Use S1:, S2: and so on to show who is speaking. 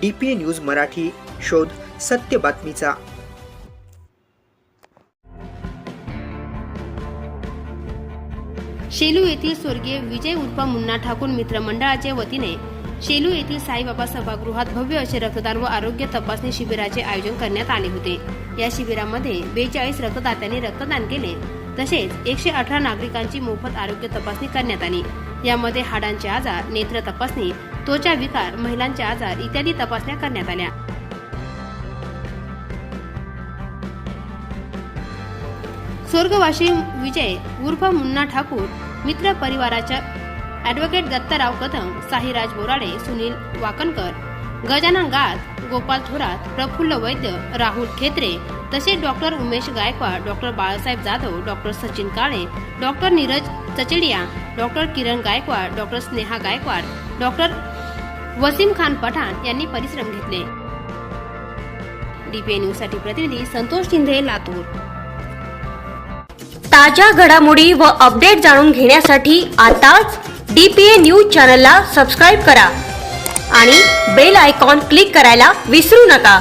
S1: DPA news Marathi शोध सत्य बातमीचा.
S2: शेलू येथील स्वर्गीय विजय उर्फ मुन्ना ठाकूर मित्र मंडळाच्या वतीने शेलू येथील साईबाबा सभागृहात भव्य असे रक्तदान व आरोग्य तपासणी शिबिराचे आयोजन करण्यात आले होते. या शिबिरामध्ये बेचाळीस रक्तदात्यांनी रक्तदान केले. तसेच एकशे अठरा नागरिकांची मोफत आरोग्य तपासणी करण्यात आली. यामध्ये हाडांचे आजार नेत्र तपासणी त्वचा विकार महिलांचे आजार इत्यादी तपासण्या करण्यात आल्या. स्वर्गवासी विजय उर्फ मुन्ना ठाकूर मित्र परिवाराच्या ॲडव्होकेट दत्तराव कदम साहिराज बोराडे सुनील वाकणकर गजानन गात गोपाल थोरात प्रफुल्ल वैद्य राहुल खेत्रे तसेच doctor Umesh Gaikwad doctor Balasaheb Jadhav doctor Sachin Kale doctor Niraj Chachediya doctor Kiran Gaikwad doctor Sneha Gaikwad doctor Wasim Khan Pathan यांनी परिश्रम घेतले. डीपीए न्यूजसाठी प्रतिनिधी संतोष शिंदे लातूर.
S3: ताज्या घडामोडी व अपडेट जाणून घेण्यासाठी आताच डीपीए न्यूज चॅनलला सबस्क्राईब करा आणि बेल आयकॉन क्लिक करायला विसरू नका.